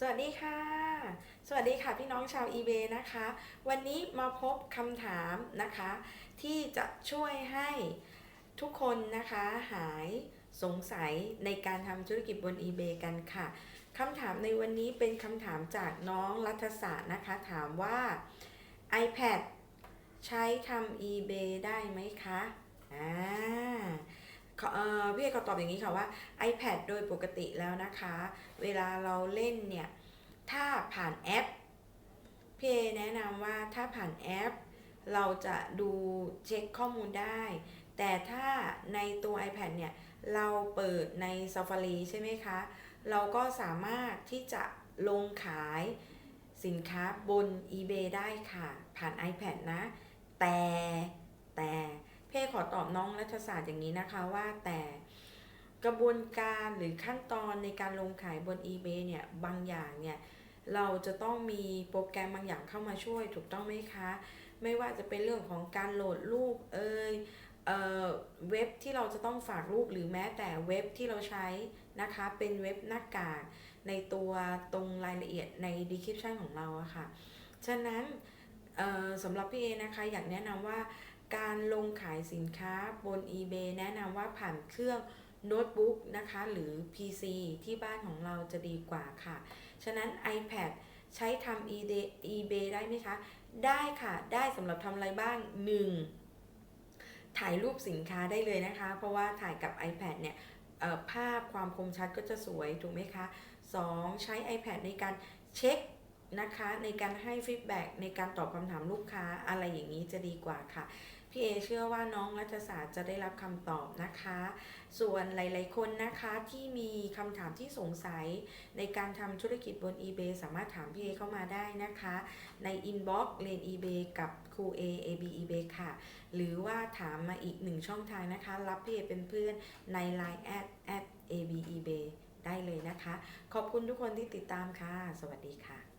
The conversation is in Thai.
สวัสดีค่ะ สวัสดีค่ะพี่น้องชาว eBay นะคะ วันนี้มาพบคำถามนะคะ ที่จะช่วยให้ทุกคนนะคะหายสงสัยในการทำธุรกิจบน eBay กันค่ะคำถามในวันนี้เป็นคำถามจากน้องรัฐศาสตร์นะคะ ถามว่า iPad ใช้ทำ eBay ได้ไหมคะอ่า พี่เอกขอตอบอย่างนี้ค่ะว่า iPad โดยปกติแล้วนะคะ เวลาเราเล่นเนี่ย ถ้าผ่านแอปพี่เอแนะนำว่าถ้าผ่านแอป เราจะดูเช็คข้อมูลได้ แต่ถ้าในตัว iPad เนี่ย เราเปิดใน Safari ใช่ไหมคะ เราก็สามารถที่จะลงขายสินค้าบน eBay ได้ค่ะ ผ่าน iPad นะ แต่แต่ อตอบน้องรัฐศาสตร์อย่างนี้นะคะว่าแต่กระบวนการหรือขั้นตอนในการลงขายบน eBay เนี่ยบางอย่างเนี่ยเราจะต้องมีโปรแกรมบางอย่างเข้ามาช่วยถูกต้องไหมคะ ไม่ว่าจะเป็นเรื่องของการโหลดรูปเอ่ยเอ่อเว็บที่เราจะต้องฝากรูปหรือแม้แต่เว็บที่เราใช้นะคะ เป็นเว็บหน้ากากในตัวตรงรายละเอียดใน description ของเราอะค่ะ ฉะนั้นเอ่อสำหรับพี่เอนะคะอยากแนะนำว่า การลงขายสินค้าบน eBay แนะนำว่าผ่านเครื่องโน้ตบุ๊กนะคะ หรือ PC ที่บ้านของเราจะดีกว่าค่ะ ฉะนั้น iPad ใช้ทำ eBay eBay ได้ไหมคะ ได้ค่ะ ได้สำหรับทำอะไรบ้าง 1. ถ่ายรูปสินค้าได้เลยนะคะ เพราะว่าถ่ายกับ iPad เนี่ยภาพความคมชัดก็จะสวย ถูกไหมคะ 2. ใช้ iPad ในการเช็ค นะคะในการให้ฟีดแบ็กในการตอบคำถามลูกค้าอะไรอย่างนี้จะดีกว่าค่ะ พี่เอเชื่อว่าน้องรัฐศาสตร์จะได้รับคำตอบนะคะ ส่วนหลาย ๆ คนนะคะที่มีคำถามที่สงสัย ในการทำธุรกิจบน eBay สามารถถามพี่เอเข้ามาได้นะคะ ใน inbox เลน eBay กับครู A AB eBay ค่ะ หรือว่าถามมาอีกหนึ่งช่องทางนะคะ รับพี่เอเป็นเพื่อนใน Line at at AB eBay ได้เลยนะคะ ขอบคุณทุกคนที่ติดตามค่ะ สวัสดีค่ะ